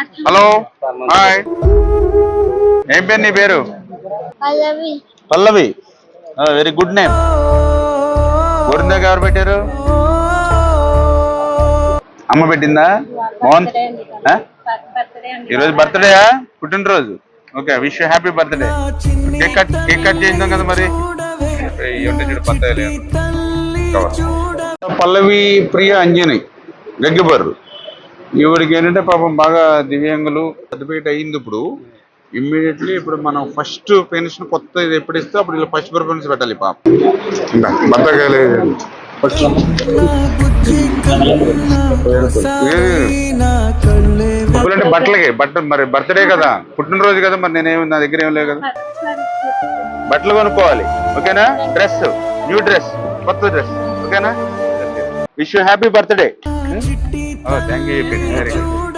Hello hi. ఏం పేరు నీ పేరు? Pallavi. Pallavi. Very good name. గోరిందాక ఎవరు పెట్టారు? అమ్మ పెట్టిందా? మోహన్. ఆ? ఈరోజు బర్త్డేయా పుట్టినరోజు. Okay wish happy birthday. Cake cut cake cut చేయిందాం కదా మరి. పల్లవి ప్రియ అంజని. గగ్గిబర్రు ఈవిడికి ఏంటంటే పాపం బాగా దివ్యాంగులు సర్టిఫికేట్ అయ్యింది ఇప్పుడు. ఇమ్మీడియట్లీ ఇప్పుడు మనం ఫస్ట్ పెన్షన్ కొత్త ఇది ఎప్పుడు ఇస్తే అప్పుడు ఇలా ఫస్ట్ ప్రిఫరెన్స్ పెట్టాలి పాప. ఫస్ట్ అంటే బట్టలకి బట్ట మరి బర్త్డే కదా పుట్టినరోజు కదా మరి నేనేమి నా దగ్గర ఏం లేవు కదా. బట్టలు కొనుక్కోవాలి ఓకేనా? డ్రెస్ న్యూ డ్రెస్ కొత్త డ్రెస్ ఓకేనా? Wish you happy birthday. Oh, thank you.